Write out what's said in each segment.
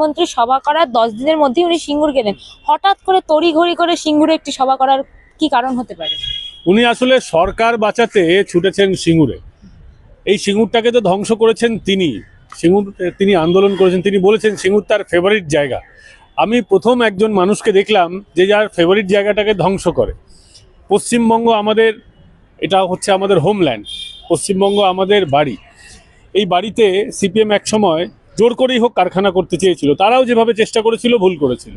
মন্ত্রী সভা করার দশ দিনের মধ্যেই উনি সিঙ্গুর গেলেন। হঠাৎ করে তড়ি ঘড়ি করে সিঙ্গুরে একটি সভা করার কি কারণ হতে পারে? উনি আসলে সরকার বাঁচাতে ছুটেছেন সিঙ্গুরে। এই সিঙ্গুরটাকে তো ধ্বংস করেছেন তিনি। সিঙ্গুর, তিনি আন্দোলন করেছেন। তিনি বলেছেন সিঙ্গুর তার ফেভারিট জায়গা। আমি প্রথম একজন মানুষকে দেখলাম যে যার ফেভারিট জায়গাটাকে ধ্বংস করে। পশ্চিমবঙ্গ আমাদের, এটা হচ্ছে আমাদের হোমল্যান্ড পশ্চিমবঙ্গ আমাদের বাড়ি। এই বাড়িতে সিপিএম এক সময় জোর করেই হোক কারখানা করতে চেয়েছিল। তারাও যেভাবে চেষ্টা করেছিল, ভুল করেছিল।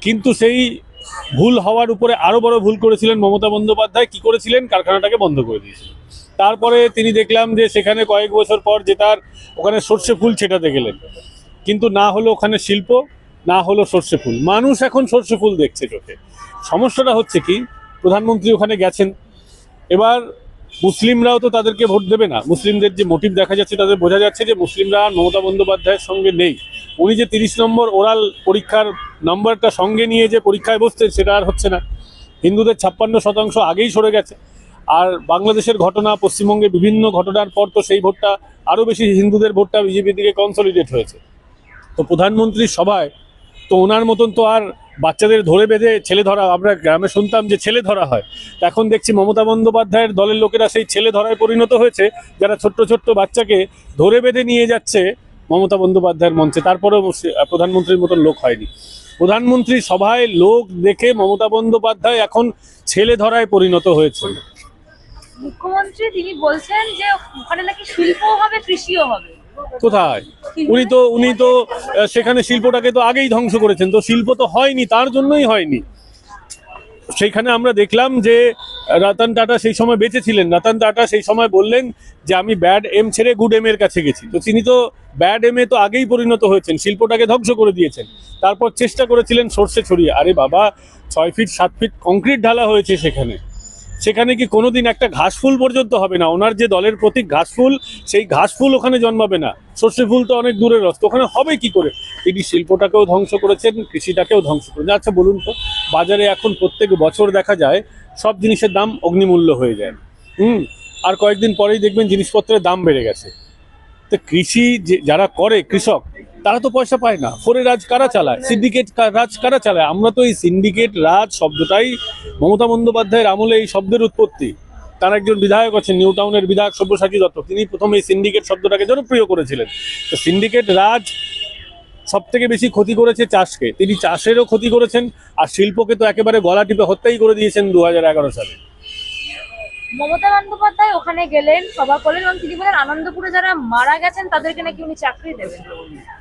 কিন্তু সেই ভুল হওয়ার উপরে আরও বড় ভুল করেছিলেন মমতা বন্দ্যোপাধ্যায়। কি করেছিলেন? কারখানাটাকে বন্ধ করে দিয়েছিলেন তারপরে তিনি দেখলাম যে সেখানে কয়েক বছর পর যে তার ওখানে সর্ষে ফুল ছেটাতে গেলেন। কিন্তু না হলো ওখানে শিল্প, না হলো সর্ষে ফুল। মানুষ এখন সর্ষে ফুল দেখছে চোখে। সমস্যাটা হচ্ছে কি, প্রধানমন্ত্রী ওখানে গেছেন। এবার মুসলিমরাও তো তাদেরকে ভোট দেবে না। মুসলিমদের যে মোটিভ দেখা যাচ্ছে, তাদের বোঝা যাচ্ছে যে মুসলিমরা মমতা বন্দ্যোপাধ্যায়ের সঙ্গে নেই। উনি যে তিরিশ নম্বর ওরাল পরীক্ষার নাম্বারটা সঙ্গে নিয়ে যে পরীক্ষায় বসতেন, সেটা আর হচ্ছে না। হিন্দুদের ছাপ্পান্ন শতাংশ আগেই সরে গেছে। আর বাংলাদেশের ঘটনা, পশ্চিমবঙ্গে বিভিন্ন ঘটনার পর তো সেই ভোটটা, আরও বেশি হিন্দুদের ভোটটা বিজেপির দিকে কনসলিডেট হয়েছে। তো প্রধানমন্ত্রীর সভায়, তো ওনার মতন তো আর বাচ্চাদের ধরে বেঁধে ছেলে ধরা, আমরা গ্রামে শুনতাম যে ছেলে ধরা হয়। এখন দেখছি মমতা বন্দ্যোপাধ্যায়ের দলের লোকেরা সেই ছেলে ধরায় পরিণত হয়েছে, যারা ছোট্ট ছোট্ট বাচ্চাকে ধরে বেঁধে নিয়ে যাচ্ছে মমতা বন্দ্যোপাধ্যায়ের মঞ্চে। তারপরেও প্রধানমন্ত্রীর মতন লোক হয়নি। প্রধানমন্ত্রী সভায় লোক দেখে মমতা বন্দ্যোপাধ্যায় এখন ছেলে ধরায় পরিণত হয়েছে মুখ্যমন্ত্রী তিনি বলছেন যে ওখানে নাকি শিল্পও হবে, কৃষিও হবে। কোথায়? উনি তো উনি তো সেখানে শিল্পটাকে তো আগেই ধ্বংস করেছেন, তো শিল্প তো হয়নি, তার জন্যই হয়নি। সেইখানে আমরা দেখলাম যে রতন টাটা সেই সময় বেঁচে ছিলেন রতন টাটা সেই সময় বললেন যে, আমি ব্যাড এম ছেড়ে গুড এম এর কাছে গেছি। তো তিনি তো, ব্যাড এম এ তো আগেই পরিণত হয়েছেন, শিল্পটাকে ধ্বংস করে দিয়েছেন। তারপর চেষ্টা করেছিলেন সর্ষে ছড়িয়ে। আরে বাবা, ছয় ফিট, সাত ফিট কংক্রিট ঢালা হয়েছে সেখানে। সেখানে কি কোনোদিন একটা ঘাস ফুল পর্যন্ত হবে না? ওনার যে দলের প্রতীক ঘাসফুল সেই ঘাসফুল ওখানে জন্মাবে না। সর্ষে ফুল তো অনেক দূরের রস্ত। ওখানে হবে কি করে? তিনি শিল্পটাকেও ধ্বংস করেছেন, কৃষিটাকেও ধ্বংস করেছেন। আচ্ছা বলুন তো, বাজারে এখন প্রত্যেক বছর দেখা যায় সব জিনিসের দাম অগ্নিমূল্য হয়ে যায়। হুম, আর কয়েকদিন পরেই দেখবেন জিনিসপত্রের দাম বেড়ে গেছে। তো কৃষি যারা করে কৃষক, তারা তো পয়সা পায় না। ফোরে রাজ কারা চালায়? সিন্ডিকেট রাজ কারা চালায়? আমরা তো এই সিন্ডিকেট রাজ শব্দটাই মমতা বন্দ্যোপাধ্যায়ের আমলে এই শব্দের উৎপত্তি। তার একজন বিধায়ক আছেন, নিউ টাউনের বিধায়ক সব্যসাচী দত্ত। তিনি প্রথম এই সিন্ডিকেট শব্দটাকে জনপ্রিয় করেছিলেন। তো সিন্ডিকেট রাজ সব থেকে বেশি ক্ষতি করেছে চাষকে। তিনি চাষেরও ক্ষতি করেছেন, আর শিল্পকে তো একেবারে গলা টিপে হত্যাই করে দিয়েছেন দু হাজার এগারো সালে। মমতা বন্দ্যোপাধ্যায় ওখানে গেলেন সভা করলেন এবং তিনি বলেন আনন্দপুরে যারা মারা গেছেন তাদেরকে নাকি উনি চাকরি দেবেন।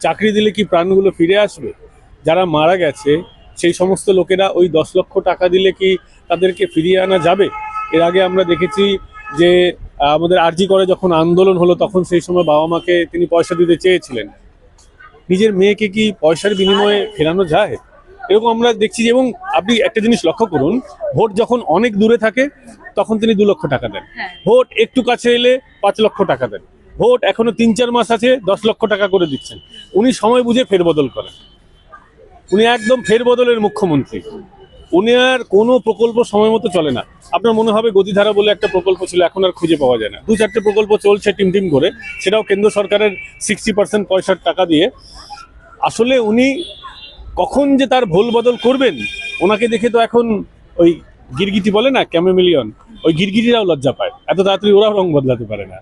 চাকরি দিলে কি প্রাণগুলো ফিরে আসবে? যারা মারা গেছে সেই সমস্ত লোকেরা ওই দশ লক্ষ টাকা দিলে কি তাদেরকে ফিরিয়ে আনা যাবে? এর আগে আমরা দেখেছি যে আমাদের আরজি করে যখন আন্দোলন হলো তখন সেই সময় বাবা মাকে তিনি পয়সা দিতে চেয়েছিলেন। নিজের মেয়েকে কি পয়সার বিনিময়ে ফেরানো যায়? এরকম আমরা দেখছি যে এবং আপনি একটা জিনিস লক্ষ্য করুন ভোট যখন অনেক দূরে থাকে তখন তিনি দু লক্ষ টাকা দেন। হ্যাঁ। ভোট একটু কাছে এলে পাঁচ লক্ষ টাকা দেন। ভোট এখনও তিন চার মাস আছে দশ লক্ষ টাকা করে দিচ্ছেন। উনি সময় বুঝে ফেরবদল করেন। উনি একদম ফেরবদলের মুখ্যমন্ত্রী। উনি আর কোনো প্রকল্প সময় মতো চলে না। আপনার মনে হবে গতিধারা বলে একটা প্রকল্প ছিল এখন আর খুঁজে পাওয়া যায় না। দু চারটে প্রকল্প চলছে টিম টিম করে সেটাও কেন্দ্র সরকারের সিক্সটি পার্সেন্ট পয়সার টাকা দিয়ে। আসলে উনি কখন যে তার ভুল বদল করবেন, ওনাকে দেখে তো এখন ওই গিরগিটি বলে না, ক্যামেমিলিয়ন, ওই গিরগিটিরাও লজ্জা পায়। এত তাড়াতাড়ি ওরাও রং বদলাতে পারে না।